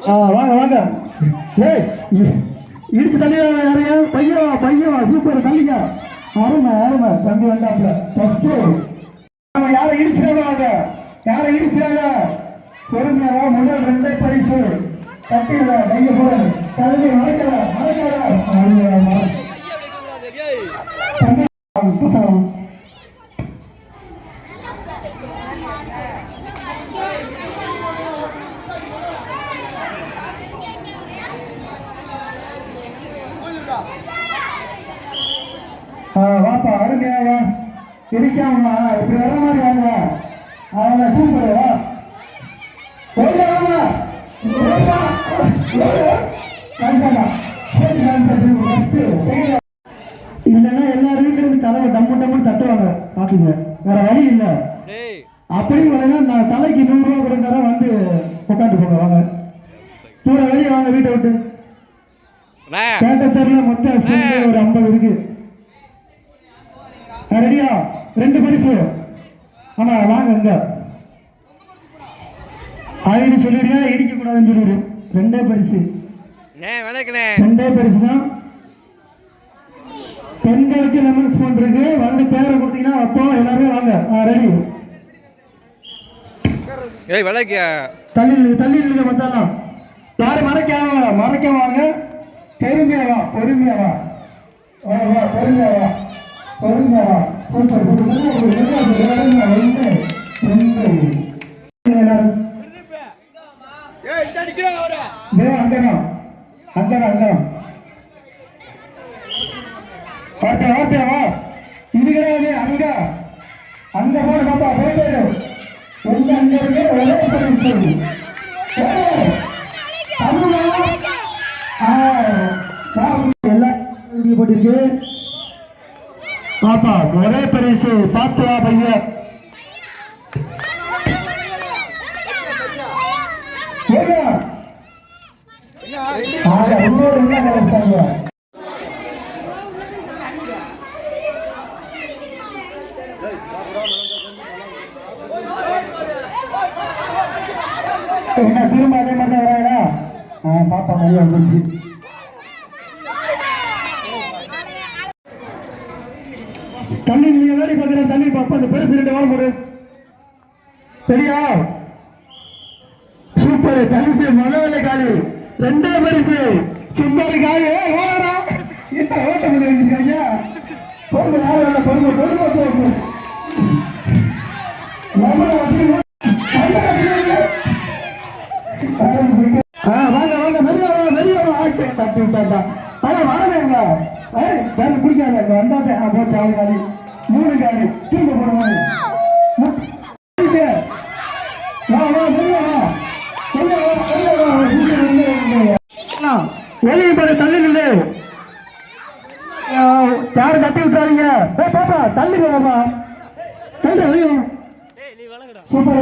ஆ வாங்க வாங்க. ஏய் இடிச்சு தள்ளிடுவாங்க யாரையா? பையன் பையன் சூப்பர் தள்ளிங்க அருமை அருமை. தம்பி வந்தாப்ல ஃபர்ஸ்ட் நம்ம யாரை இடிச்சிடாத யாரை இடிச்சிடாத? பொறுமையாவா முதல் ரெண்டே பரிசு. கட்டிடுற கையை போட. கழுவி மறைக்கல மறைக்கல தம்பி புதுசாகும் ஆ, வாப்பா அருமையா வா. இருக்காம இப்படி வர மாதிரி வாங்க அவனை சூப்பர் வா. ஓடியா வாங்க இல்லைன்னா எல்லார் வீட்டுல இருந்து கதவை டம்மு டம்முன்னு தட்டுவாங்க. பாத்துங்க? வேற வழி இல்ல. அப்படி வரலன்னா நான் தலைக்கு நூறு ரூபா கொடுத்தாரா வந்து உட்காந்து போங்க வாங்க. தூர வெளியே வாங்க வீட்டை விட்டு. தெருல மொத்தம் ஒரு ஐம்பது இருக்கு. ரெடியா? ரெண்டு பரிசு. ஆமா வாங்க இங்க. ஐடி சொல்லிடுங்க இடிக்க கூடாதுன்னு சொல்லிடு. ரெண்டே பரிசு. ரெண்டே பரிசு தான். பெண்களுக்கு லெமன் ஸ்பூன் இருக்கு. வந்து பேரை கொடுத்தீங்கன்னா வைப்போம் எல்லாருமே வாங்க. ரெடி ஏய் விளக்கியா தள்ளி தள்ளி நில்லுங்க மத்தாலாம் யாரும் மறைக்க வாங்க மறைக்க வாங்க. பொறுமையா வா பொறுமையா வா. வா வா பொறுமையா வா. பொறுமையா வா. சூப்பர். ஒன்று அங்கனம். அங்கனம் அங்கனம். வார்த்தை வார்த்தை வா. இது கிடையாது அங்க. அங்க போன பாப்பா போயிட்டு. உங்க அங்க இருக்கு ஒரே தமிழா? ஆ, வா, எல்லாம் எழுதி போட்டிருக்கு பாப்பா ஒரே பரிசு பார்த்து வா பையன் என்ன திரும்ப அதே மாதிரி வராங்களா? ஆ பாப்பா மாதிரி வந்துருச்சு தண்ணி நீங்க வேலை பார்க்குற தண்ணி பாப்பா அந்த பெருசு ரெண்டு வாரம் போடு. சரியா சூப்பர் தரிசு முதல்ல காலி ரெண்டே பரிசு. சும்மாரு காலி ஓடா ஓடடா. என்ன ஓட்ட பண்ணி வச்சிருக்காங்க பொறுமை யாரும் பொறுமை பொறுமை பொறுமை. தட்டி விட்டாங்க ஐயா வரவேங்க ஏய் பிடிக்காத. அங்க வந்தாதே. ஆ போச்சு ஆளு காலி. மூணு காலி. திரும்ப போடுவாங்க வா வா வெளியே தள்ளி நில்லு. ஆ, யாரும் தட்டி விட்டுறாதீங்க? ஏ பாப்பா தள்ளி போ பாப்பா தள்ளி வெளியே சூப்பர்